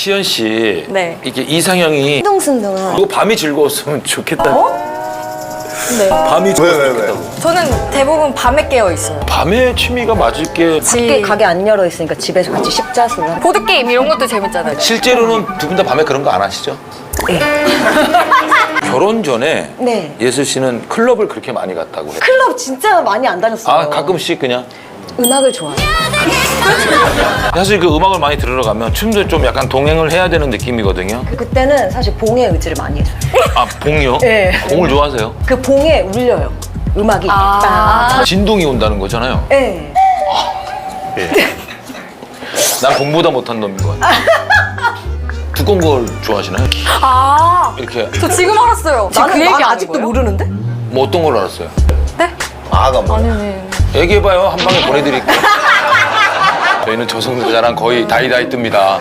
시연 씨, 네. 이게 이상형이 순둥순둥한. 이거 밤이 즐거웠으면 좋겠다. 네. 밤이 왜, 왜, 왜? 좋겠다고. 저는 대부분 밤에 깨어 있어요. 밤에 취미가 맞을 게 밖에 가게 안 열어 있으니까 집에서 같이 십자수를. 보드 게임 이런 것도 재밌잖아요. 실제로는 두 분 다 밤에 그런 거 안 하시죠? 네. 결혼 전에 네. 예슬 씨는 클럽을 그렇게 많이 갔다고 해요. 클럽 진짜 많이 안 다녔어요. 아 가끔씩 그냥 음악을 좋아해요. 사실 그 음악을 많이 들으러 가면 춤도 좀 약간 동행을 해야 되는 느낌이거든요. 그때는 사실 봉에 의지를 많이 했어요. 아 봉이요? 네. 봉을 좋아하세요? 그 봉에 울려요. 음악이. 아. 진동이 온다는 거잖아요. 네. 난 공보다 못한 놈인 것 같아. 두꺼운 걸 좋아하시나요? 아, 이렇게 저 지금 알았어요. 지금 나는 그 얘기 난 아직도 거예요? 모르는데? 뭐 어떤 걸 알았어요? 네? 아가 뭐? 아니, 네. 얘기해봐요. 한 방에 보내드릴게요. 저희는 저승사자랑 거의 다이다이 뜹니다.